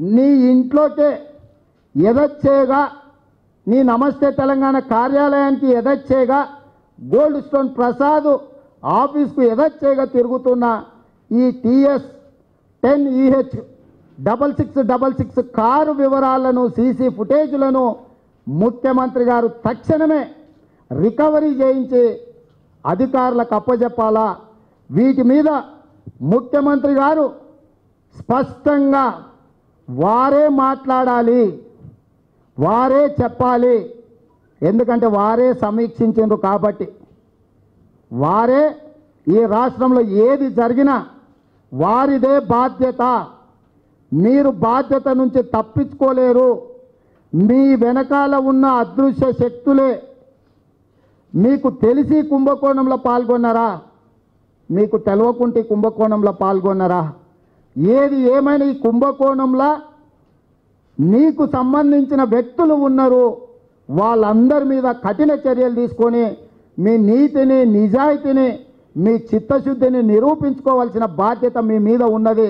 నీ ఇంట్లోకే ఎదచ్చేగా నీ నమస్తే తెలంగాణ కార్యాలయానికి ఎదచ్చేగా గోల్డ్ స్టోన్ ప్రసాద్ ఆఫీస్కు ఎదచ్చేగా తిరుగుతున్న ఈ TS ten EH double six double six car వివరాలను సీసీ ఫుటేజ్లను ముఖ్యమంత్రి గారు తక్షణమే రికవరీ చేయించి అధికారులకు అప్పజెప్పాలా? వీటి మీద ముఖ్యమంత్రి గారు స్పష్టంగా వారే మాట్లాడాలి. వారే చెప్పాలి. ఎందుకంటే వారే సమీక్షించారు కాబట్టి. వారే ఈ రాష్ట్రంలో ఏది జరిగినా వారిదే బాధ్యత. మీరు బాధ్యత నుంచి తప్పించుకోలేరు. మీ వెనకాల ఉన్న అదృశ్య శక్తులే. మీకు తెలిసి కుంభకోణంలో పాల్గొన్నారా? మీకు తెలవకుంటే కుంభకోణంలో పాల్గొన్నారా? ఏది ఏమైనా ఈ కుంభకోణంలో నీకు సంబంధించిన వ్యక్తులు ఉన్నారు వాళ్ళందరి మీద కఠిన చర్యలు తీసుకొని మీ నీతిని నిజాయితీని మీ చిత్తశుద్ధిని నిరూపించుకోవాల్సిన బాధ్యత మీ మీద ఉన్నది.